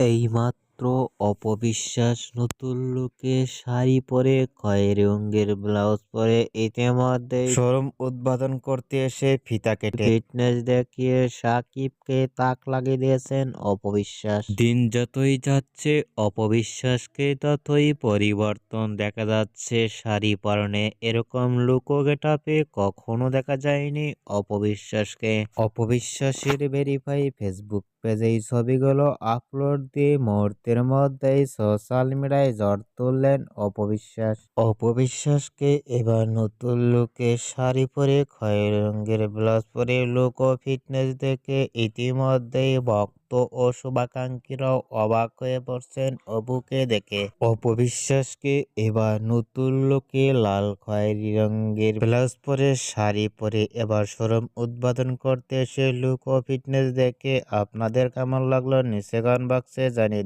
এইমাত্র অপবিশ্বাস নতুন লুকে শাড়ি পরে খয়েরি রঙের ব্লাউজ পরে ইতিমধ্যেই শোরুম উদ্বোধন করতে এসে ফিতা কেটে। ফিটনেস দেখিয়ে সাকিবকে তাক লাগিয়ে দিয়েছেন অপবিশ্বাস। দিন যতই যাচ্ছে অপবিশ্বাসকে ততই পরিবর্তন দেখা যাচ্ছে শাড়ি পরনে। এরকম লুকো গেটাপে কখনো দেখা যায়নি অপবিশ্বাসকে। অপবিশ্বাসের ভেরিফাই ফেসবুক পেজে এই ছবিগুলো আপলোড দিয়ে মুহূর্তের মধ্যেই সোশ্যাল মিডিয়ায় জ্বর তুললেন অপবিশ্বাস। অপবিশ্বাসকে এবার নতুন লুকে শাড়ি পরে খয়ের রঙের ব্লাউজ পরে লুক ও ফিটনেস দেখে ইতিমধ্যেই ভক্ত ও শুভাকাঙ্ক্ষীরাও অবাক হয়ে পড়ছেন অপুকে দেখে। অপবিশ্বাসকে এবার নতুন লোকে লাল খয়েরি রঙের ব্লাউজ পরে, শাড়ি পরে, এবার শোরুম উদ্বোধন করতে এসে লুক ও ফিটনেস দেখে আপনাদের কেমন লাগল নিচে গান বাক্সে জানিয়ে